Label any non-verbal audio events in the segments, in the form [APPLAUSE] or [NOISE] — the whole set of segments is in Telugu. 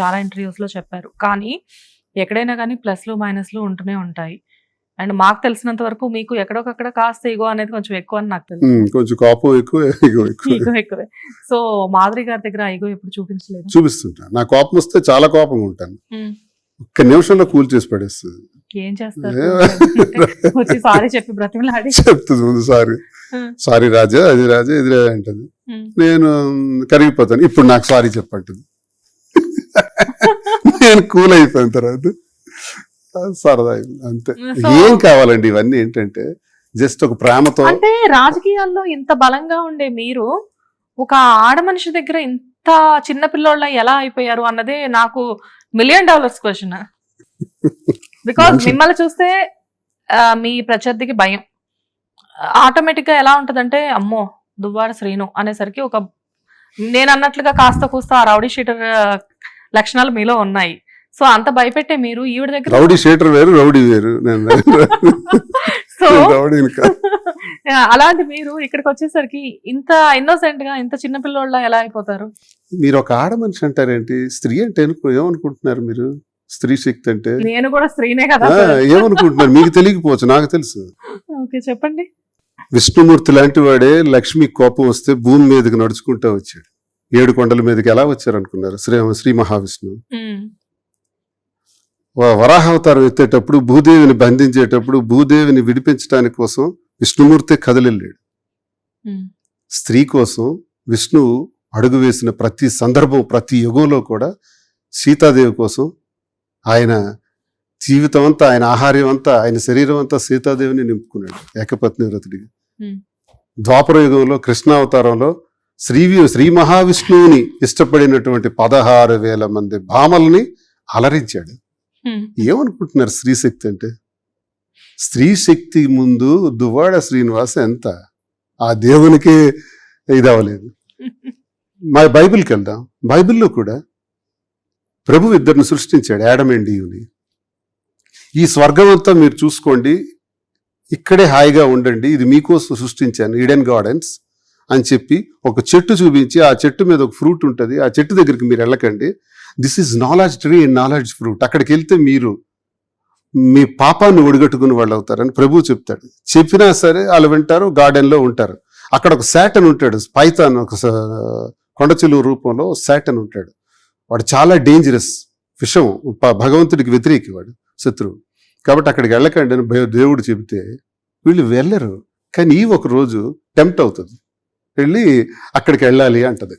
చాలా ఇంటర్వ్యూస్లో చెప్పారు. కానీ ఎక్కడైనా కానీ ప్లస్లు మైనస్లు ఉంటూనే ఉంటాయి. అండ్ మాకు తెలిసినంత వరకు మీకు ఎక్కడొకక్కడ కాస్త ఈగో అనేది కొంచెం ఎక్కువ అని నాకు తెలుసు. కొంచెం కోపం ఎక్కువ ఎక్కువ. సో మాధురి గారి దగ్గర ఈగో ఎప్పుడు చూపించలేదు? చూపిస్తుంటా. నా కోపం వస్తే చాలా కోపంగా ఉంటాను. ఒక్క నిమిషంలో కూల్ చేసి పడేస్తుంది. ఏం చేస్తారు? [LAUGHS] సారీ చెప్పి బ్రతిమలాడి. చెప్తుంది ముందు సారీ. సారీ రాజా అది రాజా ఇది రాజా అంటది. నేను కరిగిపోతాను. ఇప్పుడు నాకు సారీ చెప్పంటుంది. నేను కూల్ అయిపోయిన తర్వాత సరదా. అంతే ఏం కావాలండి ఇవన్నీ ఏంటంటే జస్ట్ ఒక ప్రేమతో అంటే రాజకీయాల్లో ఇంత బలంగా ఉండే మీరు ఒక ఆడ మనిషి దగ్గర ఇంత చిన్న పిల్లోళ్ళ ఎలా అయిపోయారు అన్నదే నాకు మిలియన్ డాలర్స్ క్వశ్చన్ బికాస్ మిమ్మల్ని చూస్తే మీ ప్రత్యర్థికి భయం ఆటోమేటిక్గా ఎలా ఉంటదంటే అమ్మో దువ్వాడ శ్రీను అనేసరికి ఒక నేను అన్నట్లుగా కాస్త కూస్త రౌడీ షీటర్ లక్షణాలు మీలో ఉన్నాయి. సో అంత భయపెట్టే మీరు ఈవిడ దగ్గర రౌడీ షీటర్ వేరు రౌడీ వేరు. సో. అలాంటి మీరు ఇక్కడికి వచ్చేసరికి ఇంత ఇన్నోసెంట్గా ఇంత చిన్న పిల్లోళ్ళ ఎలా అయిపోతారు? మీరు ఒక ఆడ మనిషి అంటారేంటి స్త్రీ అంటే ఏమనుకుంటున్నారు మీరు? స్త్రీ శక్తి అంటే? నేను కూడా స్త్రీనే కదా ఏమనుకుంటున్నారు? మీకు తెలియకపోవచ్చు నాకు తెలుసు. ఓకే చెప్పండి. విష్ణుమూర్తి లాంటి వాడే లక్ష్మి కోపం వస్తే భూమి మీదకి నడుచుకుంటూ వచ్చాడు. ఏడు కొండల మీదకి ఎలా వచ్చారు అనుకున్నారు శ్రీ శ్రీ మహావిష్ణువు. వరాహావతారం ఎత్తేటప్పుడు భూదేవిని బంధించేటప్పుడు భూదేవిని విడిపించడానికి కోసం విష్ణుమూర్తి కదలెళ్ళాడు ఉమ్, స్త్రీ కోసం విష్ణువు అడుగు వేసిన ప్రతి సందర్భం ప్రతి యుగంలో కూడా సీతాదేవి కోసం ఆయన జీవితం అంతా ఆయన ఆహార్యం అంతా ఆయన శరీరం అంతా సీతాదేవిని నింపుకున్నాడు ఏకపత్ని వ్రతుడిగా. ద్వాపర యుగంలో కృష్ణావతారంలో శ్రీ శ్రీ మహావిష్ణువుని ఇష్టపడినటువంటి పదహారు వేల మంది భామల్ని అలరించాడు. ఏమనుకుంటున్నారు స్త్రీ శక్తి అంటే? స్త్రీ శక్తి ముందు దువ్వాడ శ్రీనివాస ఎంత? ఆ దేవునికి ఇది అవ్వలేదు మా బైబిల్కి వెళ్దాం. బైబిల్లో కూడా ప్రభు ఇద్దరిని సృష్టించాడు యాడమ్ అండ్ ఈవ్ని. ఈ స్వర్గం అంతా మీరు చూసుకోండి. ఇక్కడే హాయిగా ఉండండి. ఇది మీకోసం సృష్టించాను. Eden gardens. అని చెప్పి ఒక చెట్టు చూపించి ఆ చెట్టు మీద ఒక ఫ్రూట్ ఉంటుంది. ఆ చెట్టు దగ్గరికి మీరు వెళ్ళకండి. This is knowledge tree and knowledge fruit అక్కడికి వెళ్తే మీరు మీ పాపాన్ని ఒడిగట్టుకుని వాళ్ళు అవుతారని ప్రభు చెప్తాడు. చెప్పినా సరే వాళ్ళు వింటారు గార్డెన్లో ఉంటారు. అక్కడ ఒక శాటన్ ఉంటాడు. పైతాన్ ఒక కొండచిలు రూపంలో శాటన్ ఉంటాడు. వాడు చాలా డేంజరస్ విషం భగవంతుడికి వ్యతిరేకి వాడు శత్రువు. కాబట్టి అక్కడికి వెళ్ళకండి అని భయ- దేవుడు చెబితే వీళ్ళు వెళ్ళరు. కానీ ఈ ఒక రోజు టెంప్ట్ అవుతుంది. వెళ్ళి అక్కడికి వెళ్ళాలి అంటది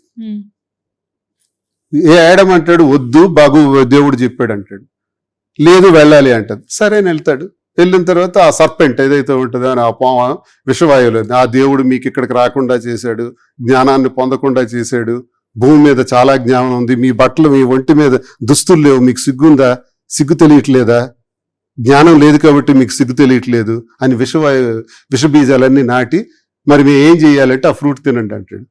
ఏడం అంటాడు వద్దు బాగు దేవుడు చెప్పాడు అంటాడు. లేదు వెళ్ళాలి అంటది. సరే అని వెళ్తాడు. వెళ్ళిన తర్వాత ఆ సర్పెంట్ ఏదైతే ఉంటుందో అని ఆ పామ విషవాయువులు ఆ దేవుడు మీకు ఇక్కడికి రాకుండా చేశాడు జ్ఞానాన్ని పొందకుండా చేశాడు భూమి మీద చాలా జ్ఞానం ఉంది మీ బట్టలు మీ ఒంటి మీద దుస్తులు లేవు మీకు సిగ్గుందా? సిగ్గు తెలియట్లేదా? జ్ఞానం లేదు కాబట్టి మీకు సిగ్గు తెలియట్లేదు అని విషవాయు విష బీజాలన్నీ నాటి మరి మేము ఏం చేయాలంటే ఆ ఫ్రూట్ తినండి అంటాడు.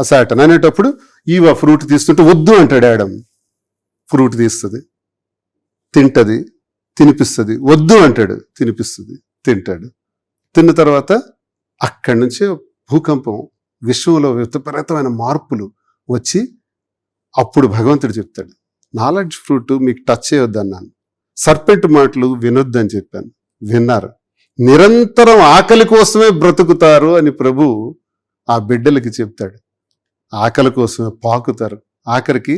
ఆ సాటన్ అనేటప్పుడు ఈ ఆ ఫ్రూట్ తీస్తుంటే వద్దు అంటాడు ఆడమ్. ఫ్రూట్ తీస్తుంది తింటది తినిపిస్తుంది వద్దు అంటాడు. తినిపిస్తుంది తింటాడు. తిన్న తర్వాత అక్కడి నుంచే భూకంపం విశ్వంలో విపరీతమైన మార్పులు వచ్చి అప్పుడు భగవంతుడు చెప్తాడు నాలెడ్జ్ ఫ్రూట్ మీకు టచ్ చేయొద్దన్నాను. సర్పెంట్ మాటలు వినొద్దని చెప్పాను. విన్నారు. నిరంతరం ఆకలి కోసమే బ్రతుకుతారు అని ప్రభు ఆ బిడ్డలకి చెప్తాడు. ఆకలి కోసమే పాకుతారు. ఆఖరికి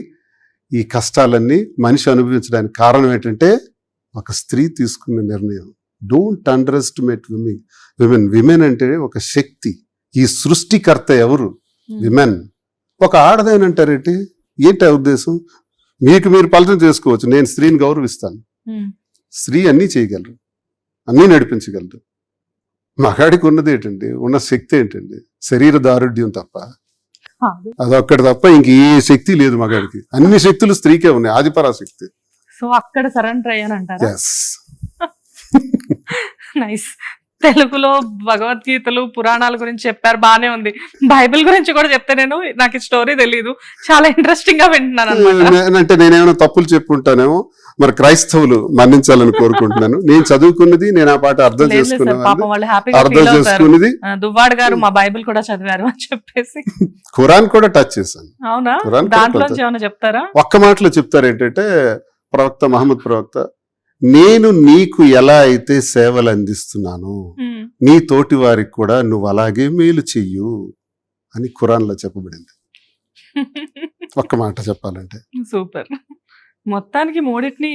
ఈ కష్టాలన్నీ మనిషి అనుభవించడానికి కారణం ఏంటంటే ఒక స్త్రీ తీసుకున్న నిర్ణయం. Don't underestimate women women women అంటే ఒక శక్తి. ఈ సృష్టికర్త ఎవరు. విమెన్ ఒక ఆడదేనంటారేంటి ఏంటి? ఆ ఉద్దేశం? మీకు మీరు ఫలితం చేసుకోవచ్చు. నేను స్త్రీని గౌరవిస్తాను. ఉమ్, స్త్రీ అన్నీ చేయగలరు. అన్నీ నడిపించగలరు మగాడికి ఉన్నది ఏంటండి? ఉన్న శక్తి ఏంటండి? శరీర దారుఢ్యం తప్ప. అదొక్కటి తప్ప ఇంక ఏ శక్తి లేదు మగాడికి. అన్ని శక్తులు స్త్రీకే ఉన్నాయి. ఆదిపరాశక్తి సో అక్కడ సరెండర్ నైస్ [LAUGHS] తెలుగులో భగవద్గీతలు పురాణాల గురించి చెప్పారు. బానే ఉంది. బైబిల్ గురించి కూడా చెప్తే నేను నాకు ఈ స్టోరీ తెలియదు చాలా ఇంట్రెస్టింగ్గా వింటున్నాను అంటే నేనేమైనా తప్పులు చెప్పుంటానేమో? మరి క్రైస్తవులు మన్నించాలని కోరుకుంటున్నాను. నేను చదువుకున్నది నేను ఆ పాట అర్థం చేసుకున్నాను అర్థం చేసుకున్నది. దువ్వాడు గారు మా బైబిల్ కూడా చదివారు అని చెప్పేసి. [LAUGHS] ఖురాన్ కూడా టచ్ చేశాను. అవునా? చెప్తారా? ఒక్క మాటలో చెప్తారు ఏంటంటే ప్రవక్త మహమ్మద్ ప్రవక్త నేను నీకు ఎలా అయితే సేవలు అందిస్తున్నాను. నీ తోటి వారికి కూడా నువ్వు అలాగే మేలు చెయ్యు అని ఖురాన్లో చెప్పబడింది. [LAUGHS] ఒక్క మాట చెప్పాలంటే. సూపర్. మొత్తానికి మూడింటిని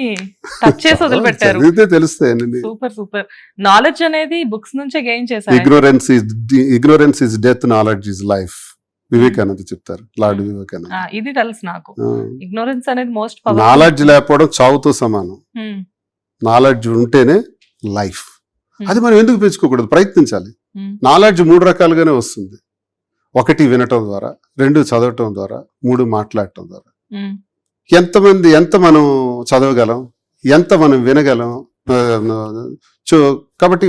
టచ్ చేసి వదిలిపెట్టారు. చదివితే తెలుస్తాయండి సూపర్ సూపర్ నాలెడ్జ్ అనేది బుక్స్ నుంచే గెయిన్ చేశారు. Ignorance is ignorance is death knowledge is life Vivekananda చెప్తారు లార్డ్ ఆ, వివేకానంద. ఇది తెలుసు నాకు. ఇగ్నోరెన్స్ అనేది మోస్ట్ నాలెడ్జ్ లేకపోవడం చావుతో సమానం. నాలెడ్జ్ ఉంటేనే లైఫ్ అది మనం ఎందుకు పెంచుకోకూడదు? ప్రయత్నించాలి. నాలెడ్జ్ మూడు రకాలుగానే వస్తుంది. ఒకటి వినటం ద్వారా రెండు చదవటం ద్వారా మూడు మాట్లాడటం ద్వారా. ఎంతమంది ఎంత మనం చదవగలం? ఎంత మనం వినగలం? చో కాబట్టి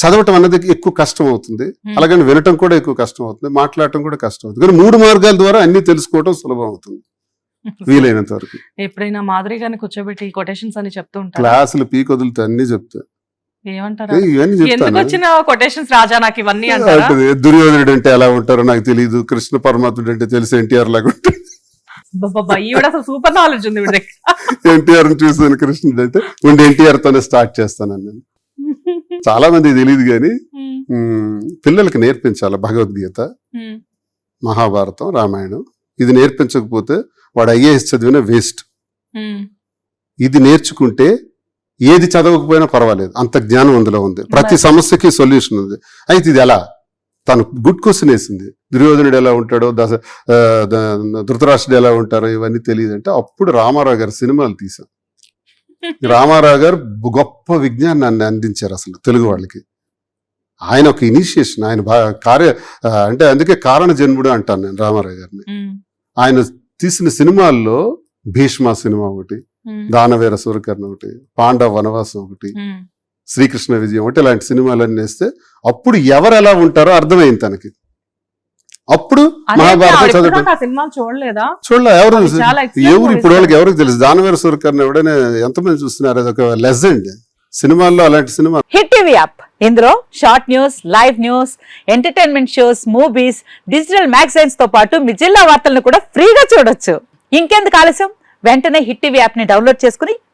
చదవటం అన్నది ఎక్కువ కష్టం అవుతుంది అలాగని వినటం కూడా ఎక్కువ కష్టం అవుతుంది మాట్లాడటం కూడా కష్టం అవుతుంది కానీ మూడు మార్గాల ద్వారా అన్ని తెలుసుకోవటం సులభం అవుతుంది [LAUGHS] వీలైనంత వరకు. ఎప్పుడైనా మాదిరి గారిని కూర్చోబెట్టి కొటేషన్స్ అని చెప్తూ ఉంటారు? క్లాసులు పీక్ వదిలితే అన్ని చెప్తా. దుర్యోధనుడు అంటే ఎలా ఉంటారో నాకు తెలియదు కృష్ణ పరమాత్ముడు అంటే తెలిసి ఎన్టీఆర్ లాగా బాబా ఈవిడ అసలు సూపర్ నాలెడ్జ్ ఉంది వీడి ఎన్టీఆర్ చూసాను కృష్ణుడు అంటే ఉండి ఎన్టీఆర్ తోనే స్టార్ట్ చేస్తాను నేను చాలా మంది తెలియదు కానీ ఉమ్, పిల్లలకి నేర్పించాలి భగవద్గీత మహాభారతం రామాయణం. ఇది నేర్పించకపోతే వాడు ఐఏఎస్ చదివిన వేస్ట్ ఇది నేర్చుకుంటే ఏది చదవకపోయినా పర్వాలేదు. అంత జ్ఞానం అందులో ఉంది. ప్రతి సమస్యకి సొల్యూషన్ ఉంది. అయితే ఇది ఎలా? తను గుడ్ క్వశ్చన్ వేసింది. దుర్యోధనుడు ఎలా ఉంటాడో దశ ధృతరాష్ట్రుడు ఎలా ఉంటారో ఇవన్నీ తెలియదు అంటే అప్పుడు రామారావు గారు సినిమాలు తీశాం [LAUGHS] రామారావు గారు గొప్ప విజ్ఞానాన్ని అందించారు అసలు తెలుగు వాళ్ళకి. ఆయన ఒక ఇనిషియేషన్ ఆయన బాగా కార్య అంటే అందుకే కారణ జన్ముడు అంటాను నేను రామారావు గారిని. ఆయన తీసిన సినిమాల్లో భీష్మ సినిమా ఒకటి దానవీర సూరకర్ణ ఒకటి పాండవ వనవాసం ఒకటి శ్రీకృష్ణ విజయం ఒకటి ఇలాంటి సినిమాలన్నీ వేస్తే అప్పుడు ఎవరు ఎలా ఉంటారో అర్థమైంది తనకి. అప్పుడు మహాభారతం సినిమాలు చూడలేదా? చూడలే ఎవరు ఎవరు ఇప్పుడు వాళ్ళకి. ఎవరికి తెలుసు? దానవీర సూరకర్ణ ఎవడైనా ఎంతమంది చూస్తున్నారు? అది ఒక లెజెండ్. సినిమాల్లో అలాంటి సినిమా హిట్ టీవీ యాప్. ఇందులో short news live news entertainment shows movies digital మ్యాగజైన్స్తో పాటు మీ జిల్లా వార్తలను కూడా ఫ్రీగా చూడొచ్చు. ఇంకెందుకు ఆలస్యం? వెంటనే హిట్ టీవీ యాప్ని డౌన్లోడ్ చేసుకుని